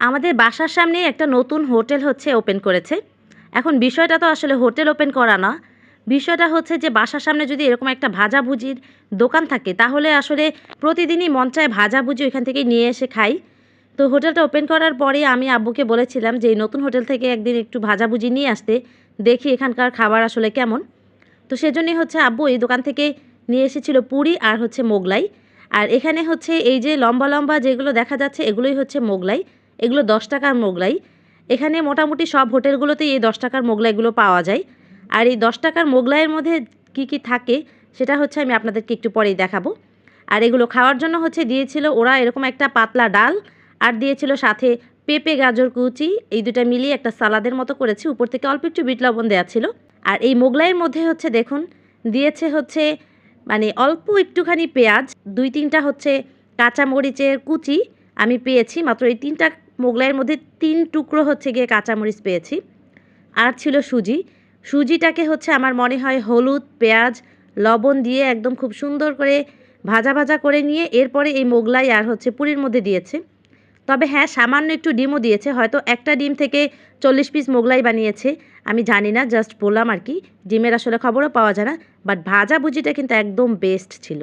আমাদের বাসার সামনে একটা নতুন হোটেল হচ্ছে ওপেন করেছে। এখন বিষয়টা তো আসলে হোটেল ওপেন করা না। বিষয়টা হচ্ছে যে বাসার সামনে যদি এরকম একটা ভাজাভুজির দোকান থাকে, তাহলে আসলে প্রতিদিনই মন চায় ভাজাভুজি ওইখান থেকে নিয়ে এসে খাই। তো হোটেলটা ওপেন করার পরে আমি আব্বুকে বলেছিলাম যে, এই নতুন হোটেল থেকে একদিন একটু ভাজাভুজি নিয়ে আসতে, দেখি এখানকার খাবার আসলে কেমন। তো সেজন্যই হচ্ছে আব্বু এই দোকান থেকে নিয়ে এসেছিল পুরি আর হচ্ছে মোগলাই। আর এখানে হচ্ছে এই যে লম্বা লম্বা যেগুলো দেখা যাচ্ছে, এগুলোই হচ্ছে মোগলাই। এগুলো দশ টাকার মোগলাই। এখানে মোটামুটি সব হোটেলগুলোতেই এই দশ টাকার মোগলাইগুলো পাওয়া যায়। আর এই দশ টাকার মোগলাইয়ের মধ্যে কি কি থাকে, সেটা হচ্ছে আমি আপনাদেরকে একটু পরেই দেখাবো। আর এগুলো খাওয়ার জন্য হচ্ছে দিয়েছিল ওরা এরকম একটা পাতলা ডাল, আর দিয়েছিল সাথে পেঁপে, গাজর, কুচি, এই দুটা মিলিয়ে একটা সালাদের মতো করেছি। উপর থেকে অল্প একটু বিট লবণ দেওয়া ছিল। আর এই মোগলাইয়ের মধ্যে হচ্ছে দেখুন, দিয়েছে হচ্ছে মানে অল্প একটুখানি পেঁয়াজ, দুই তিনটা হচ্ছে কাঁচা মরিচের কুচি আমি পেয়েছি, মাত্র এই তিনটা মোগলাইয়ের মধ্যে তিন টুকরো হচ্ছে গিয়ে কাঁচামরিচ পেয়েছি। আর ছিল সুজি। সুজিটাকে হচ্ছে আমার মনে হয় হলুদ, পেঁয়াজ, লবণ দিয়ে একদম খুব সুন্দর করে ভাজা ভাজা করে নিয়ে এরপরে এই মোগলাই আর হচ্ছে পুরীর মধ্যে দিয়েছে। তবে হ্যাঁ সামান্য একটু ডিমও দিয়েছে, হয়তো একটা ডিম থেকে চল্লিশ পিস মোগলাই বানিয়েছে, আমি জানি না, জাস্ট বললাম আর কি, ডিমের আসলে খবরও পাওয়া যায় না, বাট ভাজা ভুজিটা কিন্তু একদম বেস্ট ছিল।